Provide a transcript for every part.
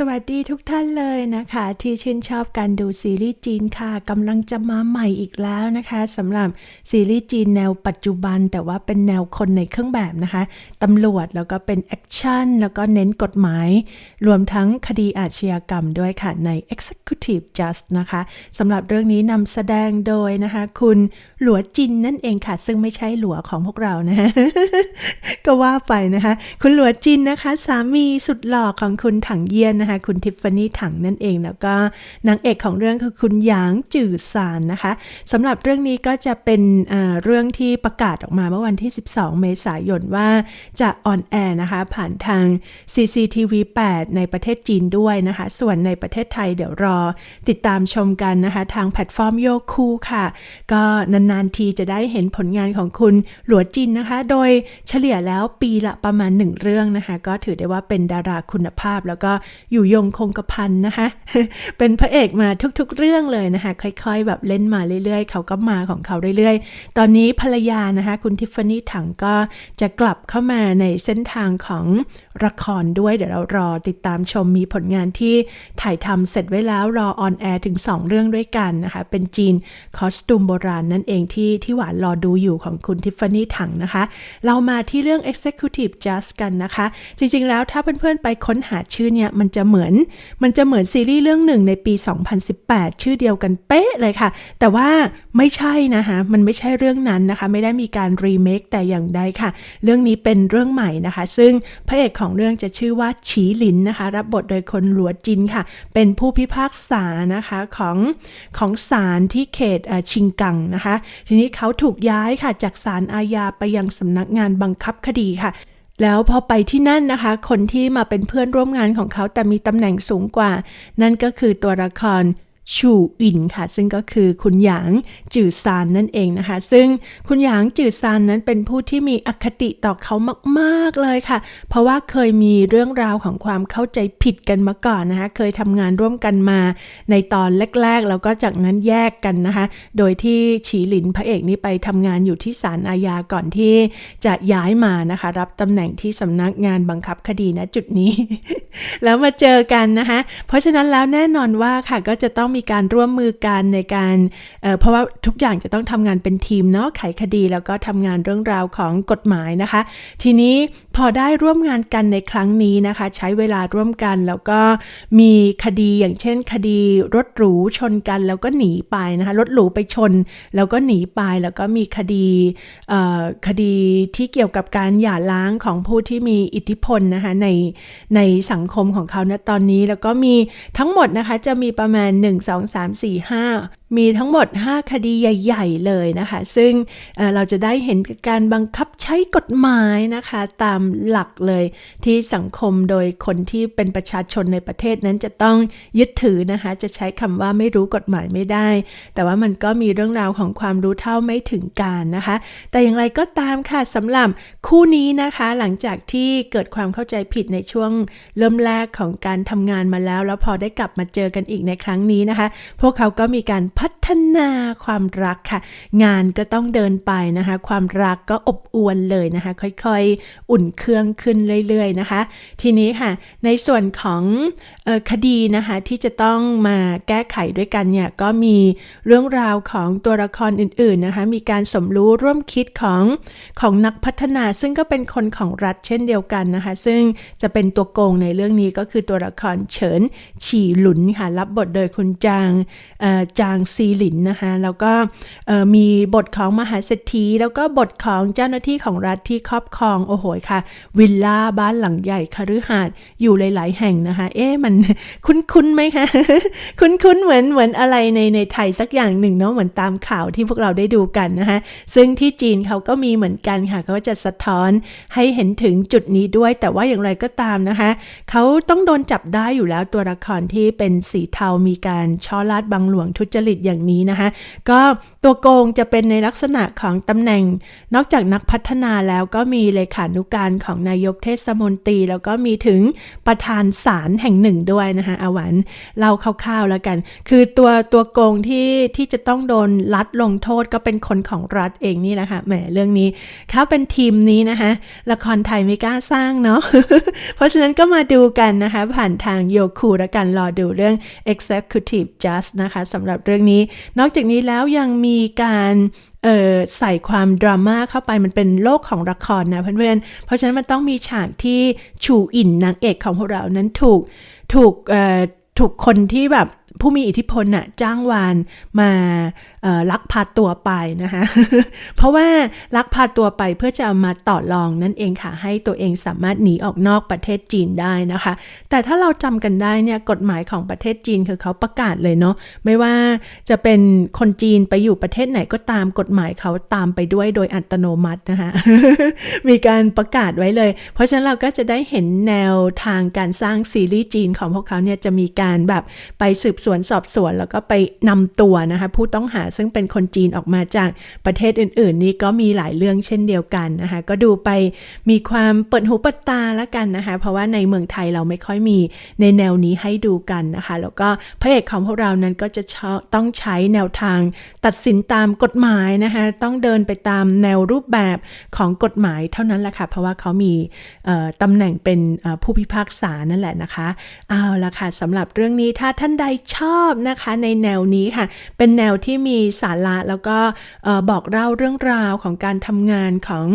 สวัสดีทุกท่านเลยนะคะ ที่ชื่นชอบการดูซีรีส์จีนค่ะกำลังจะมาใหม่อีกแล้วนะคะสำหรับซีรีส์จีนแนวปัจจุบัน แต่ว่าเป็นแนวคนในเครื่องแบบนะคะตำรวจแล้วก็เป็นแอคชั่นแล้วก็เน้นกฎหมาย รวมทั้งคดีอาชญากรรมด้วยค่ะใน Executive Just นะคะสำหรับเรื่องนี้นำแสดงโดยนะคะ คุณหลัวจินนั่นเองค่ะ ซึ่งไม่ใช่หลัวของพวกเรานะฮะก็ว่าไปนะคะ คุณหลัวจินนะคะ สามีสุดหล่อของคุณถังเยียนนะคะ คุณทิฟฟานี่ถังนั่นเอง แล้วก็นางเอกของเรื่องคือคุณหยางจื่อซานนะคะสำหรับเรื่องนี้ก็จะเป็นเรื่องที่ประกาศออกมาเมื่อวันที่ 12 เมษายนว่าจะออนแอร์นะคะ ผ่านทาง CCTV 8 ในประเทศจีนด้วยนะคะ ส่วนในประเทศไทยเดี๋ยวรอ ติดตามชมกันนะคะ ทางแพลตฟอร์มโยคูค่ะ ก็นนานๆทีจะได้เห็นผลงานของคุณหลัวจินนะคะ โดยเฉลี่ยแล้วปีละประมาณหนึ่งเรื่องนะคะ ก็ถือได้ว่าเป็นดาราคุณภาพ แล้วก็อยู่ยงคงกระพันนะคะ เป็นพระเอกมาทุกๆเรื่องเลยนะคะ ค่อยๆ แบบเล่นมาเรื่อยๆ เขาก็มาของเขาเรื่อยๆ ตอนนี้ภรรยานะคะ คุณทิฟฟานี่ถังก็จะกลับเข้ามาในเส้นทางของ ละครด้วยเดี๋ยวเรารอติดตามชมมีผลงานที่ถ่ายทำเสร็จไว้แล้วรอออนแอร์ถึง 2 เรื่องด้วยกันนะคะ เป็นจีนคอสตูมโบราณนั่นเองที่ที่หวานรอดูอยู่ของคุณทิฟฟานี่ถังนะคะ เรามาที่เรื่อง Executive Just กันนะคะ จริงๆแล้วถ้าเพื่อนๆไปค้นหาชื่อเนี่ย มันจะเหมือนมันจะเหมือนซีรีส์เรื่องหนึ่งในปี 2018 ชื่อเดียวกันเป๊ะเลยค่ะ แต่ว่าไม่ใช่นะคะมันไม่ใช่เรื่องนั้นนะคะ ไม่ได้มีการรีเมคแต่อย่างใดค่ะ เรื่องนี้เป็นเรื่องใหม่นะคะ ซึ่งพระเอกของสองเรื่องจะชื่อว่าฉีหลินนะคะ รับบทโดยคนหลัวจินค่ะ เป็นผู้พิพากษานะคะของของศาลที่เขตชิงกังนะคะ ทีนี้เขาถูกย้ายค่ะจากศาลอาญาไปยังสำนักงานบังคับคดีค่ะแล้วพอไปที่นั่นนะคะ คนที่มาเป็นเพื่อนร่วมงานของเขาแต่มีตำแหน่งสูงกว่า นั่นก็คือตัวละคร ชูอินค่ะ ซึ่งก็คือคุณหยางจือซานนั่นเองนะคะ ซึ่งคุณหยางจือซานนั้นเป็นผู้ที่มีอคติต่อเขามากๆเลยค่ะ เพราะว่าเคยมีเรื่องราวของความเข้าใจผิดกันมาก่อนนะคะ เคยทำงานร่วมกันมาในตอนแรกๆ แล้วก็จากนั้นแยกกันนะคะ โดยที่ฉีหลินพระเอกนี่ไปทำงานอยู่ที่ศาลอาญาก่อนที่จะย้ายมานะคะ รับตำแหน่งที่สำนักงานบังคับคดีณจุดนี้ แล้วมาเจอกันนะคะ เพราะฉะนั้นแล้วแน่นอนว่าค่ะก็จะต้องมีการร่วมมือกันในการเเพราะว่าทุกอย่างจะต้องทำงานเป็นทีมเนาะไขคดี แล้วก็ทำงานเรื่องราวของกฎหมายนะคะ ทีนี้พอได้ร่วมงานกันในครั้งนี้นะคะ ใช้เวลาร่วมกันแล้วก็มีคดีอย่างเช่น คดีรถหรูชนกันแล้วก็หนีไปนะคะรถหรูไปชน แล้วก็หนีไปแล้วก็มีคดีคดีที่เกี่ยวกับการหย่าร้างของผู้ที่มีอิทธิพลนะคะในในสังคมของเขาณตอนนี้แล้วก็มีทั้งหมดนะคะจะมีประมาณ1 2 3 4 5มีทั้งหมด 5 คดีใหญ่ ๆ เลยนะคะ ซึ่งเเราจะได้เห็นการบังคับใช้กฎหมายนะคะ ตามหลักเลยที่สังคมโดยคนที่เป็นประชาชนในประเทศนั้นจะต้องยึดถือนะคะ จะใช้คำว่าไม่รู้กฎหมายไม่ได้ แต่ว่ามันก็มีเรื่องราวของความรู้เท่าไม่ถึงการนะคะ แต่อย่างไรก็ตามค่ะสำหรับคู่นี้นะคะ หลังจากที่เกิดความเข้าใจผิดในช่วงเริ่มแรกของการทำงานมาแล้ว แล้วพอได้กลับมาเจอกันอีกในครั้งนี้นะคะ พวกเขาก็มีการพัฒนาความรักค่ะ งานก็ต้องเดินไปนะคะ ความรักก็อบอวลเลยนะคะ ค่อยๆ อุ่นเครื่องขึ้นเรื่อยๆนะคะ ทีนี้ค่ะ ในส่วนของออคดีนะคะที่จะต้องมาแก้ไขด้วยกันเนี่ยก็มีเรื่องราวของตัวละครอื่นๆนะคะ มีการสมรู้ร่วมคิดของของนักพัฒนา ซึ่งก็เป็นคนของรัฐเช่นเดียวกันนะคะ ซึ่งจะเป็นตัวโกงในเรื่องนี้ก็คือตัวละครเฉินฉีหลุนค่ะ รับบทโดยคุณจางจางซีหลินนะคะ แล้วก็มีบทของมหาเศรษฐี แล้วก็บทของเจ้าหน้าที่ของรัฐที่ครอบครอง โอ้โหค่ะ วิลล่าบ้านหลังใหญ่คฤหาสน์อยู่หลาย ๆ แห่งนะคะ เอ๊ะมันคุ้นๆไหมคะ คุ้นๆเหมือนเหมือนอะไรในในไทยสักอย่างหนึ่งเนาะเหมือนตามข่าวที่พวกเราได้ดูกันนะคะซึ่งที่จีนเขาก็มีเหมือนกันค่ะเขาจะสะท้อนให้เห็นถึงจุดนี้ด้วย แต่ว่าอย่างไรก็ตามนะคะเขาต้องโดนจับได้อยู่แล้วตัวละครที่เป็นสีเทามีการช่อลาดบังหลวงทุจริตอย่างนี้นะคะ ก็ ตัวโกงจะเป็นในลักษณะของตำแหน่ง นอกจากนักพัฒนาแล้วก็มีเลขานุการของนายกเทศมนตรี แล้วก็มีถึงประธานศาลแห่งหนึ่งด้วยนะคะอาวันเล่าคร่าวๆแล้วกัน คือตัวตัวโกงที่ที่จะต้องโดนรัฐลงโทษก็เป็นคนของรัฐเองนี่แหละค่ะแหมเรื่องนี้เขาเป็นทีมนี้นะคะละครไทยไม่กล้าสร้างเนาะเพราะฉะนั้นก็มาดูกันนะคะ ผ่านทางโยคูแล้วกันรอดูเรื่อง Executive Just นะคะสำหรับเรื่องนี้ นอกจากนี้แล้วยังมีีการใส่ความดราม่าเข้าไปมันเป็นโลกของละครนะเพื่อนๆ เพราะฉะนั้นมันต้องมีฉากที่ชูอินนางเอกของพวกเรานั้นถูกถูกถูกคนที่แบบ ผู้มีอิทธิพลน่ะจ้างวานมาลักพาตัวไปนะคะเพราะว่าลักพาตัวไปเพื่อจะเอามาต่อรองนั่นเองค่ะ ให้ตัวเองสามารถหนีออกนอกประเทศจีนได้นะคะ แต่ถ้าเราจำกันได้เนี่ยกฎหมายของประเทศจีนคือเขาประกาศเลยเนาะไม่ว่าจะเป็นคนจีนไปอยู่ประเทศไหนก็ตามกฎหมายเขาตามไปด้วยโดยอัตโนมัตินะคะมีการประกาศไว้เลย เพราะฉะนั้นเราก็จะได้เห็นแนวทางการสร้างซีรีส์จีนของพวกเขาเนี่ยจะมีการแบบไปสืบสวนสอบสวนแล้วก็ไปนำตัวนะคะผู้ต้องหาซึ่งเป็นคนจีนออกมาจากประเทศอื่น ๆ นี่ก็มีหลายเรื่องเช่นเดียวกันนะคะก็ดูไปมีความเปิดหูเปิดตาล้วกันนะคะเพราะว่าในเมืองไทยเราไม่ค่อยมีในแนวนี้ให้ดูกันนะคะ แล้วก็พระเอกของพวกเรานั้นก็จะต้องใช้แนวทางตัดสินตามกฎหมายนะคะต้องเดินไปตามแนวรูปแบบของกฎหมายเท่านั้นแหละค่ะเพราะว่าเขามีตำแหน่งเป็นผู้พิพากษานั่นแหละนะคะเอาละค่ะสำหรับเรื่องนี้ถ้าท่านใดชชอบนะคะในแนวนี้ค่ะ เป็นแนวที่มีสาระแล้วก็บอกเล่าเรื่องราวของการทำงานของ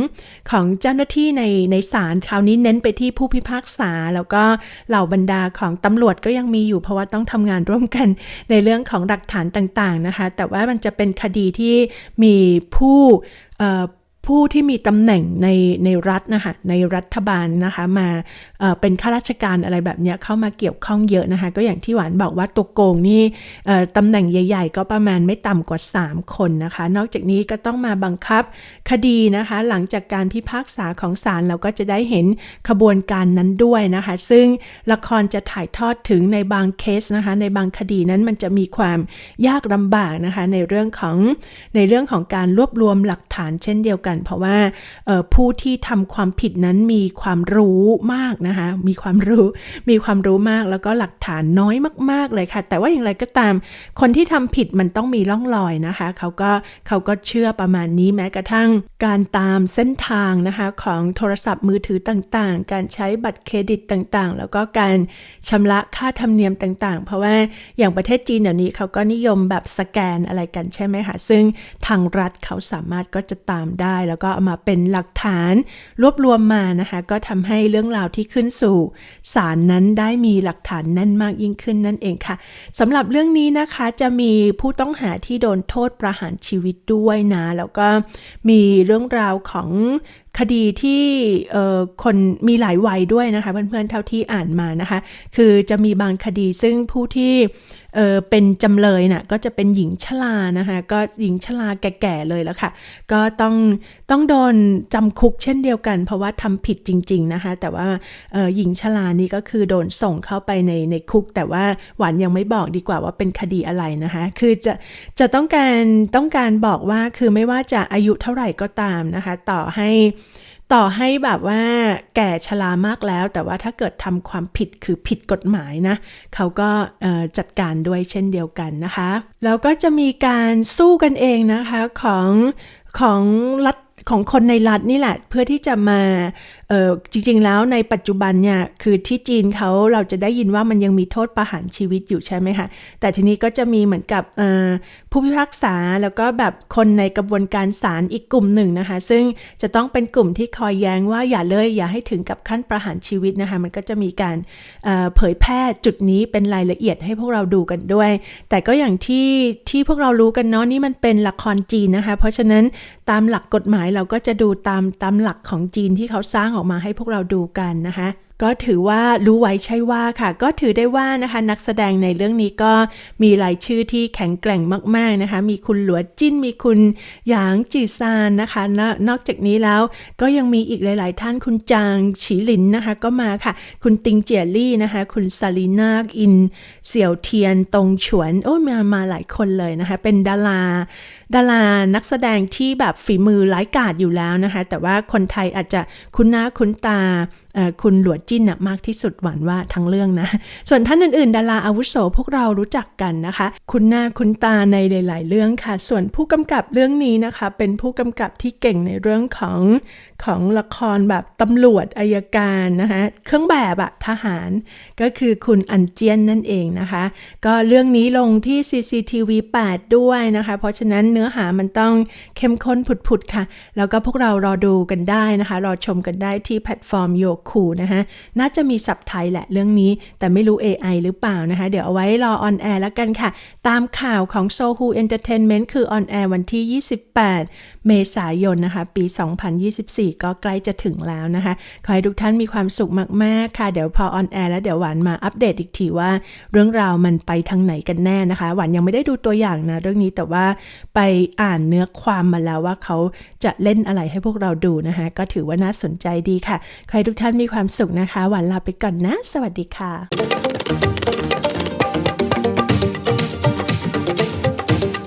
ของเจ้าหน้าที่ในในศาลคราวนี้เน้นไปที่ผู้พิพากษา แล้วก็เหล่าบรรดาของตำรวจก็ยังมีอยู่เพราะว่าต้องทำงานร่วมกันในเรื่องของหลักฐานต่างๆนะคะ แต่ว่ามันจะเป็นคดีที่มีผู้ ผู้ที่มีตำแหน่งในในรัฐนะคะในรัฐบาลนะคะมาเเป็นข้าราชการอะไรแบบนี้เข้ามาเกี่ยวข้องเยอะนะคะ ก็อย่างที่หวานบอกว่าตัวโกงนี่ตำแหน่งใหญ่ ๆ ก็ประมาณไม่ต่ำกว่า 3 คนนะคะ นอกจากนี้ก็ต้องมาบังคับคดีนะคะ หลังจากการพิพากษาของศาลเราก็จะได้เห็นขบวนการนั้นด้วยนะคะ ซึ่งละครจะถ่ายทอดถึงในบางเคสนะคะ ในบางคดีนั้นมันจะมีความยากลำบากนะคะ ในเรื่องของในเรื่องของการรวบรวมหลักฐานเช่นเดียวกันเพราะว่าผู้ที่ทำความผิดนั้นมีความรู้มากนะคะมีความรู้มีความรู้มากแล้วก็หลักฐานน้อยมาก ๆเลยค่ะ แต่ว่าอย่างไรก็ตาม คนที่ทำผิดมันต้องมีร่องรอยนะคะเขาก็เขาก็เชื่อประมาณนี้แม้กระทั่ง การตามเส้นทางนะคะของโทรศัพท์มือถือต่างๆ การใช้บัตรเครดิตต่างๆ แล้วก็การชำระค่าธรรมเนียมต่างๆ เพราะว่าอย่างประเทศจีนเดี๋ยวนี้เขาก็นิยมแบบสแกนอะไรกันใช่ไหมคะซึ่งทางรัฐเขาสามารถก็จะตามได้แล้วก็เอามาเป็นหลักฐานรวบรวมมานะคะ ก็ทำให้เรื่องราวที่ขึ้นสู่ศาลนั้นได้มีหลักฐานแน่นมากยิ่งขึ้นนั่นเองค่ะสำหรับเรื่องนี้นะคะจะมีผู้ต้องหาที่โดนโทษประหารชีวิตด้วยนะ แล้วก็มีเรื่องราวของคดีที่คนมีหลายวัยด้วยนะคะ เพื่อนๆเท่าที่อ่านมานะคะ คือจะมีบางคดีซึ่งผู้ที่ เออเป็นจำเลยน่ะก็จะเป็นหญิงชรานะคะก็หญิงชราแก่ๆเลยแล้วค่ะ ก็ต้องต้องโดนจำคุกเช่นเดียวกัน เพราะว่าทำผิดจริง ๆนะคะ แต่ว่าเออหญิงชรานี่ก็คือโดนส่งเข้าไปในในคุก แต่ว่าหวานยังไม่บอกดีกว่าว่าเป็นคดีอะไรนะคะ คือจะจะต้องการต้องการบอกว่าคือไม่ว่าจะอายุเท่าไหร่ก็ตามนะคะ ต่อให้ ต่อให้แบบว่าแก่ชรามากแล้ว แต่ว่าถ้าเกิดทำความผิดคือผิดกฎหมายนะ เขาก็จัดการด้วยเช่นเดียวกันนะคะ แล้วก็จะมีการสู้กันเองนะคะของของรัฐของคนในรัฐนี่แหละ เพื่อที่จะมา เออจริงๆแล้วในปัจจุบันเนี่ย คือที่จีนเขาเราจะได้ยินว่ามันยังมีโทษประหารชีวิตอยู่ใช่ไหมคะ แต่ทีนี้ก็จะมีเหมือนกับผู้พิพากษาแล้วก็แบบคนในกระบวนการศาลอีกกลุ่มหนึ่งนะคะ ซึ่งจะต้องเป็นกลุ่มที่คอยแย้งว่าอย่าเลยอย่าให้ถึงกับขั้นประหารชีวิตนะคะ มันก็จะมีการเเผยแพร่จุดนี้เป็นรายละเอียดให้พวกเราดูกันด้วย แต่ก็อย่างที่ที่พวกเรารู้กันเนาะนี่มันเป็นละครจีนนะคะ เพราะฉะนั้นตามหลักกฎหมายเราก็จะดูตามตามหลักของจีนที่เขาสร้างออกอกมาให้พวกเราดูกันนะคะ ก็ถือว่ารู้ไว้ใช่ว่าค่ะ ก็ถือได้ว่านะคะ นักแสดงในเรื่องนี้ก็มีรายชื่อที่แข็งแกร่งมาก ๆนะคะ มีคุณหลัวจิ้นมีคุณหยางจีซานนะคะนนอกจากนี้แล้วก็ยังมีอีกหลาย ๆ ท่านคุณจางฉีหลินนะคะ ก็มาค่ะ คุณติงเจียลี่นะคะ คุณซาลีนาอิน เสี่ยวเทียนตงฉวนโอ้ยมามาหลายคนเลยนะคะ เป็นดาราดารานักแสดงที่แบบฝีมือร้ายกาจอยู่แล้วนะคะ แต่ว่าคนไทยอาจจะคุ้นหน้าคุ้นตาคุณหลวดจิ้นมากที่สุดหวานว่าทั้งเรื่องนะ ส่วนท่านอื่นๆ ดาราอาวุโสพวกเรารู้จักกันนะคะ คุ้นหน้าคุ้นตาในหลาย ๆ เรื่องค่ะ ส่วนผู้กำกับเรื่องนี้นะคะ เป็นผู้กำกับที่เก่งในเรื่องของของละครแบบตำรวจอายการนะคะเครื่องแบบอะทหารก็คือคุณอันเจียนนั่นเองนะคะ ก็เรื่องนี้ลงที่ CCTV 8 ด้วยนะคะ เพราะฉะนั้นเนื้อหามันต้องเข้มข้นผุดๆค่ะ แล้วก็พวกเรารอดูกันได้นะคะ รอชมกันได้ที่แพลตฟอร์มโยคูนะคะน่าจะมีสับไทยแหละเรื่องนี้ แต่ไม่รู้ AI หรือเปล่านะคะ เดี๋ยวเอาไว้รอออนแอร์แล้วกันค่ะ ตามข่าวของ Sohu Entertainment คือออนแอร์วันที่ 28 เมษายนนะคะ ปี 2024 ก็ใกล้จะถึงแล้วนะคะ ขอให้ทุกท่านมีความสุขมาก ๆ ค่ะ เดี๋ยวพอออนแอร์แล้วเดี๋ยวหวานมาอัปเดตอีกทีว่า เรื่องราวมันไปทางไหนกันแน่นะคะ หวานยังไม่ได้ดูตัวอย่างนะเรื่องนี้แต่ว่าไปอ่านเนื้อความมาแล้วว่าเขาจะเล่นอะไรให้พวกเราดูนะคะก็ถือว่าน่าสนใจดีค่ะให้ทุกท่านานมีความสุขนะคะ หวานลาไปก่อนนะ สวัสดีค่ะ